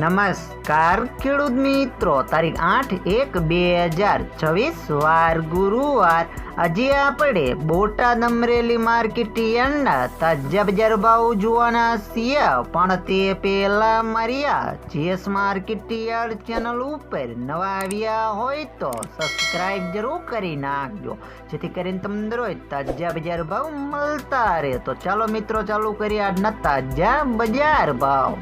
નમસ્કાર ખેડૂત મિત્રો, તારીખ આઠ એક બે હજાર છવ્વીસ, વાર ગુરુવાર. આજે આપણે બોટાદ અમરેલી માર્કેટ યાર્ડના તાજા બજાર ભાવ જોવાના છીએ, પણ તે પહેલા માર્યા, જીએસ માર્કેટ યાર્ડ ચેનલ ઉપર નવા આવ્યા હોય તો સબસ્ક્રાઇબ જરૂર કરી નાખજો, જેથી કરીને તમને રોજ તાજા બજાર ભાવ મળતા રહે. તો ચાલો મિત્રો, ચાલુ કરીએ આજના તાજા બજાર ભાવ.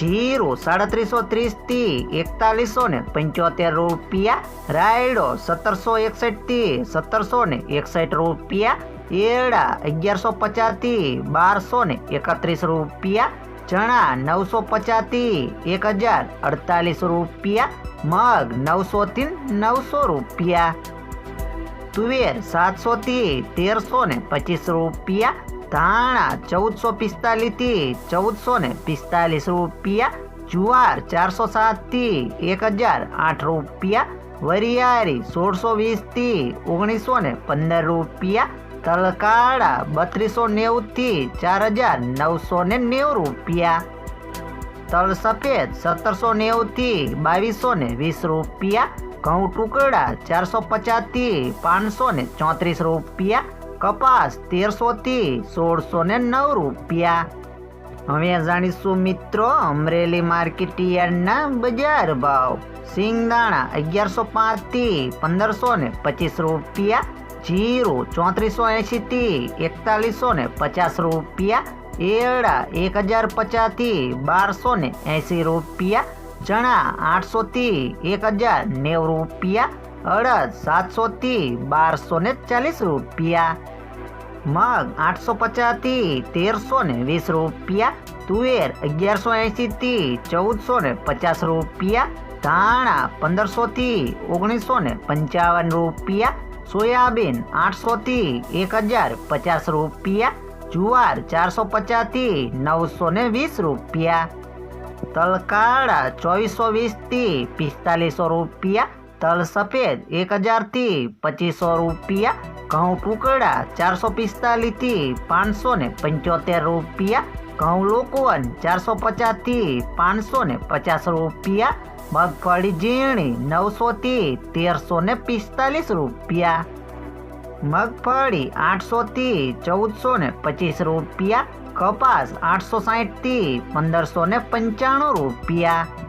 જીરો, સાડત્રીસો ત્રીસથી એકતાલીસો ને પંચોતેર રૂપિયા. રાયડો, સત્તરસો એકસઠથી સત્તરસો ને એકસઠ રૂપિયા. એડા અગિયારસો પચાસથી બારસો ને એકત્રીસ રૂપિયા. ચણા, નવસો પચાસથી એક હજાર અડતાલીસ રૂપિયા. મગ, નવસોથી નવસો રૂપિયા. તુવેર, સાતસોથી તેરસો ને પચીસ રૂપિયા. ધાણા ચૌદસો પિસ્તાલીસથી ચૌદસો ને પિસ્તાલીસ રૂપિયા, જુવાર ચારસો સાતથી એક હજાર આઠ રૂપિયા વરિયારી સોળસો વીસથી ઓગણીસો ને પંદર રૂપિયા, તલકાળા બત્રીસો નેવું થી ચાર હજાર નવસો ને નેવું રૂપિયા, તલ સફેદ સત્તરસો નેવું થી બાવીસો ને વીસ રૂપિયા, ઘઉં ટુકડા ચારસો પચાસથી પાંચસો ને ચોત્રીસ રૂપિયા કપાસ તેરસો થી સોળસો ને નવ રૂપિયા. હવે જાણીશું મિત્રો, અમરેલી માર્કેટ યાર્ડના બજાર ભાવ. સિંગદાણા અગિયારસો પાંચથી પંદરસો ને પચીસ રૂપિયા. જીરું ચોત્રીસો એંશી થી એકતાલીસો ને પચાસ રૂપિયા. એડા એક હજાર પચાસથી બારસો ને એંશી રૂપિયા. ચણા આઠસો થી એક હજાર નેવું રૂપિયા. અડદ સાતસોથી બારસો ને ચાલીસ રૂપિયા. મગ આઠસો પચાસથી તેરસો ને વીસ રૂપિયા. તુવેર અગિયારસો એંશી થી ચૌદસો ને પચાસ રૂપિયા. ધાણા પંદરસો થી ઓગણીસો ને પંચાવન રૂપિયા. સોયાબીન આઠસો થી એક હજાર પચાસ રૂપિયા. જુવાર ચારસો પચાસથી નવસો ને વીસ રૂપિયા. તલકાળા ચોવીસો વીસથી પિસ્તાલીસો રૂપિયા. તલ સફેદ એક હજારથી પચીસો રૂપિયા, ઘઉં ટુકડા, ચારસો પિસ્તાલીસથી પાંચસો ને પંચોતેર રૂપિયા, ઘઉં લોકવન, ચારસો પચાસથી પાંચસો ને પચાસ રૂપિયા, મગફળી ઝીણી, નવસોથી તેરસો ને પિસ્તાલીસ રૂપિયા. મગફળી આઠસોથી ચૌદસો ને પચીસ રૂપિયા, કપાસ આઠસો સાહીઠથી પંદરસો ને પંચાણું રૂપિયા.